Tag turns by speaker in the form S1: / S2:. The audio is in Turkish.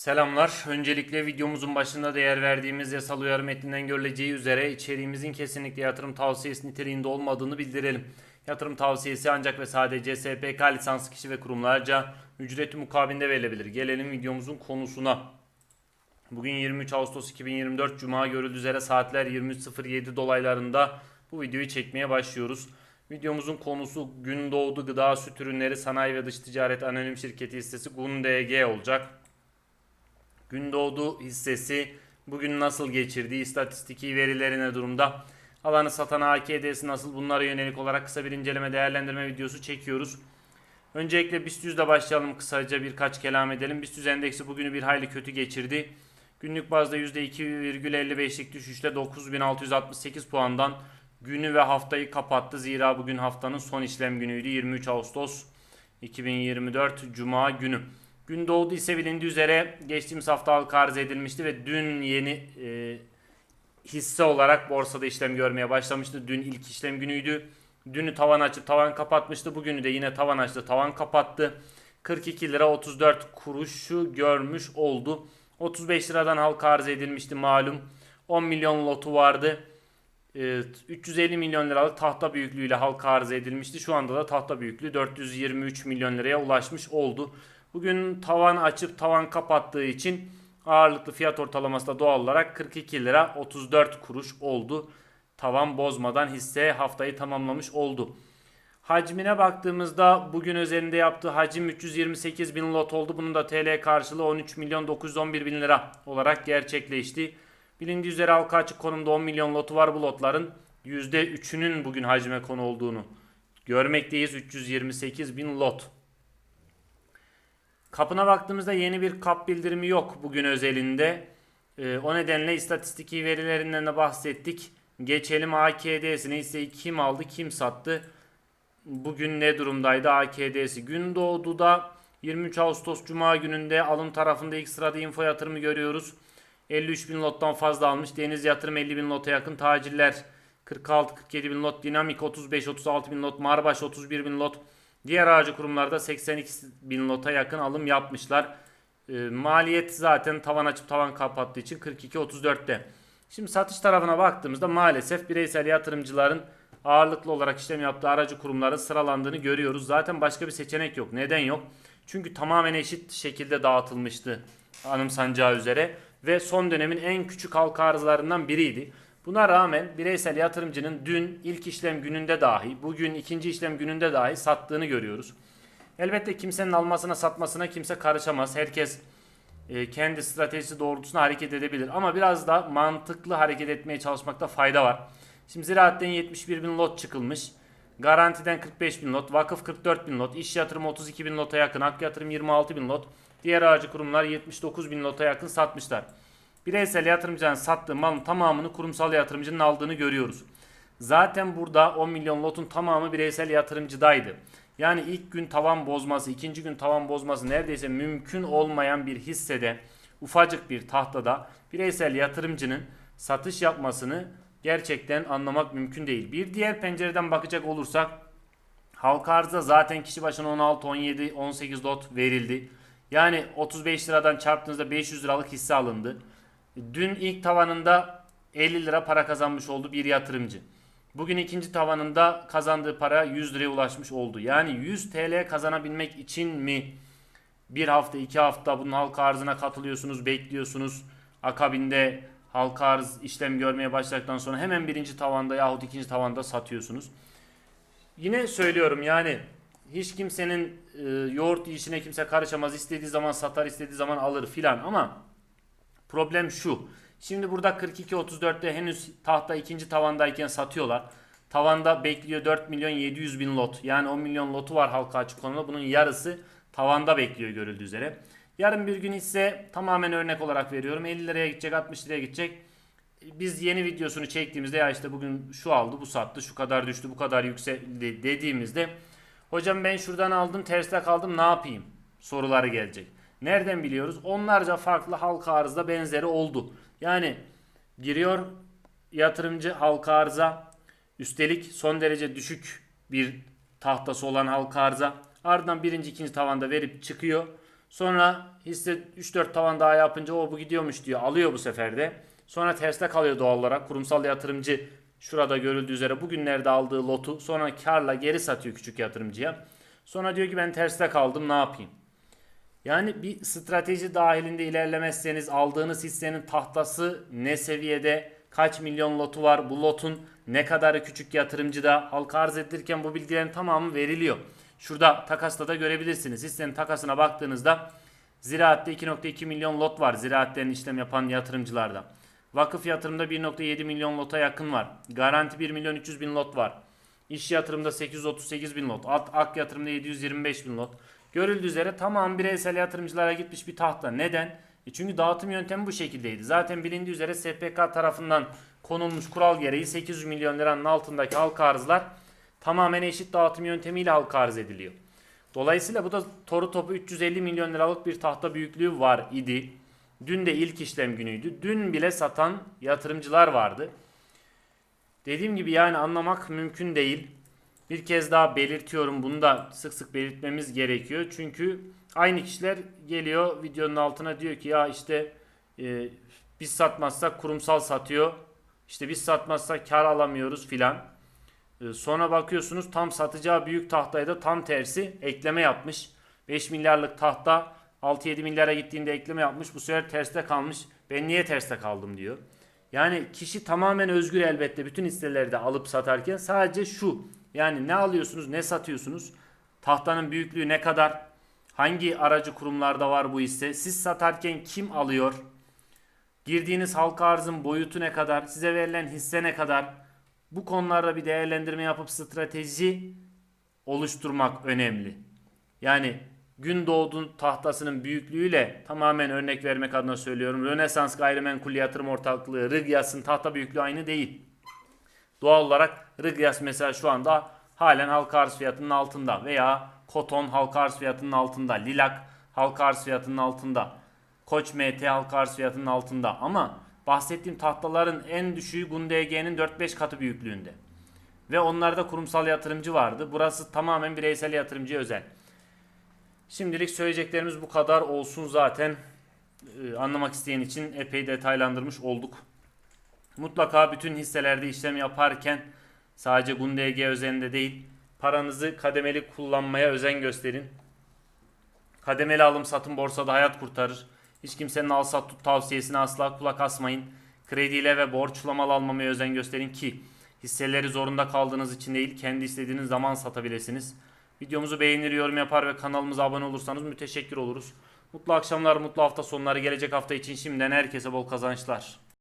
S1: Selamlar. Öncelikle videomuzun başında değer verdiğimiz yasal uyarı metninden görüleceği üzere içeriğimizin kesinlikle yatırım tavsiyesi niteliğinde olmadığını bildirelim. Yatırım tavsiyesi ancak ve sadece SPK lisanslı kişi ve kurumlarca ücreti mukabilinde verilebilir. Gelelim videomuzun konusuna. Bugün 23 Ağustos 2024 Cuma görüldüğü üzere saatler 23.07 dolaylarında bu videoyu çekmeye başlıyoruz. Videomuzun konusu Gündoğdu Gıda Süt Ürünleri Sanayi ve Dış Ticaret Anonim Şirketi hissesi GUNDG olacak. Gündoğdu hissesi bugün nasıl geçirdiği istatistiki verileri ne durumda? Alanı satan AKD'si nasıl? Bunlara yönelik olarak kısa bir inceleme değerlendirme videosu çekiyoruz. Öncelikle BIST 100'le başlayalım kısaca birkaç kelam edelim. BIST 100 endeksi bugünü bir hayli kötü geçirdi. Günlük bazda %2,55'lik düşüşle 9668 puandan günü ve haftayı kapattı. Zira bugün haftanın son işlem günüydü. 23 Ağustos 2024 Cuma günü. Gündoğdu ise bilindiği üzere geçtiğimiz hafta halka arz edilmişti ve dün yeni e, hisse olarak borsada işlem görmeye başlamıştı. Dün ilk işlem günüydü. Dünü tavan açıp tavan kapatmıştı. Bugünü de yine tavan açtı, tavan kapattı. 42 lira 34 kuruşu görmüş oldu. 35 liradan halka arz edilmişti malum. 10 milyon lotu vardı. Ee, 350 milyon liralık tahta büyüklüğüyle halka arz edilmişti. Şu anda da tahta büyüklüğü 423 milyon liraya ulaşmış oldu. Bugün tavan açıp tavan kapattığı için ağırlıklı fiyat ortalaması da doğal olarak 42 lira 34 kuruş oldu. Tavan bozmadan hisse haftayı tamamlamış oldu. Hacmine baktığımızda bugün üzerinde yaptığı hacim 328 bin lot oldu. Bunun da TL karşılığı 13 milyon 911 bin lira olarak gerçekleşti. Bilindiği üzere halka açık konumda 10 milyon lotu var bu lotların. %3'ünün bugün hacme konu olduğunu görmekteyiz. 328 bin lot. Kapına baktığımızda yeni bir kap bildirimi yok bugün özelinde. Ee, o nedenle istatistiki verilerinden de bahsettik. Geçelim AKD'sine hisseyi kim aldı kim sattı. Bugün ne durumdaydı AKD'si? Gündoğdu'da 23 Ağustos Cuma gününde alım tarafında ilk sırada info yatırımı görüyoruz. 53 bin lottan fazla almış. Deniz yatırım 50 bin lota yakın. Taciller 46-47 bin lot. Dinamik 35-36 bin lot. Marbaş 31 bin lot. Diğer aracı kurumlarda 82 bin lota yakın alım yapmışlar. E, maliyet zaten tavan açıp tavan kapattığı için 42-34'te. Şimdi satış tarafına baktığımızda maalesef bireysel yatırımcıların ağırlıklı olarak işlem yaptığı aracı kurumların sıralandığını görüyoruz. Zaten başka bir seçenek yok. Neden yok? Çünkü tamamen eşit şekilde dağıtılmıştı anımsanacağı üzere ve son dönemin en küçük halka arzlarından biriydi. Buna rağmen bireysel yatırımcının dün ilk işlem gününde dahi, bugün ikinci işlem gününde dahi sattığını görüyoruz. Elbette kimsenin almasına satmasına kimse karışamaz. Herkes e, kendi stratejisi doğrultusunda hareket edebilir. Ama biraz da mantıklı hareket etmeye çalışmakta fayda var. Şimdi ziraatten 71 bin lot çıkılmış. Garantiden 45 bin lot, vakıf 44 bin lot, iş yatırımı 32 bin lota yakın, hak yatırım 26 bin lot. Diğer aracı kurumlar 79 bin lota yakın satmışlar. Bireysel yatırımcının sattığı malın tamamını kurumsal yatırımcının aldığını görüyoruz. Zaten burada 10 milyon lotun tamamı bireysel yatırımcıdaydı. Yani ilk gün tavan bozması, ikinci gün tavan bozması neredeyse mümkün olmayan bir hissede, ufacık bir tahtada bireysel yatırımcının satış yapmasını gerçekten anlamak mümkün değil. Bir diğer pencereden bakacak olursak halka arzda zaten kişi başına 16, 17, 18 lot verildi. Yani 35 liradan çarptığınızda 500 liralık hisse alındı. Dün ilk tavanında 50 lira para kazanmış oldu bir yatırımcı. Bugün ikinci tavanında kazandığı para 100 liraya ulaşmış oldu. Yani 100 TL kazanabilmek için mi bir hafta iki hafta bunun halka arzına katılıyorsunuz bekliyorsunuz. Akabinde halka arz işlem görmeye başladıktan sonra hemen birinci tavanda yahut ikinci tavanda satıyorsunuz. Yine söylüyorum yani hiç kimsenin e, yoğurt işine kimse karışamaz. İstediği zaman satar, istediği zaman alır filan ama problem şu. Şimdi burada 42-34'te henüz tahta ikinci tavandayken satıyorlar. Tavanda bekliyor 4 milyon 700 bin lot. Yani 10 milyon lotu var halka açık konuda. Bunun yarısı tavanda bekliyor görüldüğü üzere. Yarın bir gün ise tamamen örnek olarak veriyorum. 50 liraya gidecek 60 liraya gidecek. Biz yeni videosunu çektiğimizde ya işte bugün şu aldı bu sattı şu kadar düştü bu kadar yükseldi dediğimizde hocam ben şuradan aldım terste kaldım ne yapayım soruları gelecek. Nereden biliyoruz? Onlarca farklı halka arzda benzeri oldu. Yani giriyor yatırımcı halka arza üstelik son derece düşük bir tahtası olan halka arza ardından birinci ikinci tavanda verip çıkıyor. Sonra hisse 3-4 tavan daha yapınca o bu gidiyormuş diyor. Alıyor bu sefer de. Sonra terste kalıyor doğal olarak. Kurumsal yatırımcı şurada görüldüğü üzere bugünlerde aldığı lotu sonra karla geri satıyor küçük yatırımcıya. Sonra diyor ki ben terste kaldım ne yapayım? Yani bir strateji dahilinde ilerlemezseniz aldığınız hissenin tahtası ne seviyede, kaç milyon lotu var, bu lotun ne kadarı küçük yatırımcıda halka arz edilirken bu bilgilerin tamamı veriliyor. Şurada takasta da görebilirsiniz. Hissenin takasına baktığınızda Ziraat'te 2.2 milyon lot var ziraatlerin işlem yapan yatırımcılarda. Vakıf yatırımda 1.7 milyon lota yakın var. Garanti 1 milyon 300 bin lot var. İş yatırımda 838 bin lot. Ak, yatırımda 725 bin lot. Görüldüğü üzere tamam bireysel yatırımcılara gitmiş bir tahta. Neden? E çünkü dağıtım yöntemi bu şekildeydi. Zaten bilindiği üzere SPK tarafından konulmuş kural gereği 800 milyon liranın altındaki halka arzlar tamamen eşit dağıtım yöntemiyle halka arz ediliyor. Dolayısıyla bu da toru topu 350 milyon liralık bir tahta büyüklüğü var idi. Dün de ilk işlem günüydü. Dün bile satan yatırımcılar vardı. Dediğim gibi yani anlamak mümkün değil. Bir kez daha belirtiyorum bunu da sık sık belirtmemiz gerekiyor. Çünkü aynı kişiler geliyor videonun altına diyor ki ya işte e, biz satmazsak kurumsal satıyor. İşte biz satmazsak kar alamıyoruz filan. E, sonra bakıyorsunuz tam satacağı büyük tahtaya da tam tersi ekleme yapmış. 5 milyarlık tahta 6-7 milyara gittiğinde ekleme yapmış. Bu sefer terste kalmış. Ben niye terste kaldım diyor. Yani kişi tamamen özgür elbette bütün hisseleri de alıp satarken sadece şu. Yani ne alıyorsunuz ne satıyorsunuz. Tahtanın büyüklüğü ne kadar. Hangi aracı kurumlarda var bu hisse. Siz satarken kim alıyor. Girdiğiniz halka arzın boyutu ne kadar. Size verilen hisse ne kadar. Bu konularda bir değerlendirme yapıp strateji oluşturmak önemli. Yani gün doğdun tahtasının büyüklüğüyle tamamen örnek vermek adına söylüyorum. Rönesans Gayrimenkul Yatırım Ortaklığı, Rıgyas'ın tahta büyüklüğü aynı değil. Doğal olarak Rıgyas mesela şu anda halen halka arz fiyatının altında veya Koton halka arz fiyatının altında, Lilak halka arz fiyatının altında, Koç MT halka arz fiyatının altında ama bahsettiğim tahtaların en düşüğü Gundege'nin 4-5 katı büyüklüğünde. Ve onlarda kurumsal yatırımcı vardı. Burası tamamen bireysel yatırımcıya özel. Şimdilik söyleyeceklerimiz bu kadar olsun zaten. Ee, anlamak isteyen için epey detaylandırmış olduk. Mutlaka bütün hisselerde işlem yaparken sadece GUNDG özelinde değil paranızı kademeli kullanmaya özen gösterin. Kademeli alım satım borsada hayat kurtarır. Hiç kimsenin al sat tut tavsiyesine asla kulak asmayın. Krediyle ve borçla almamaya özen gösterin ki hisseleri zorunda kaldığınız için değil kendi istediğiniz zaman satabilirsiniz. Videomuzu beğenir, yorum yapar ve kanalımıza abone olursanız müteşekkir oluruz. Mutlu akşamlar, mutlu hafta sonları gelecek hafta için şimdiden herkese bol kazançlar.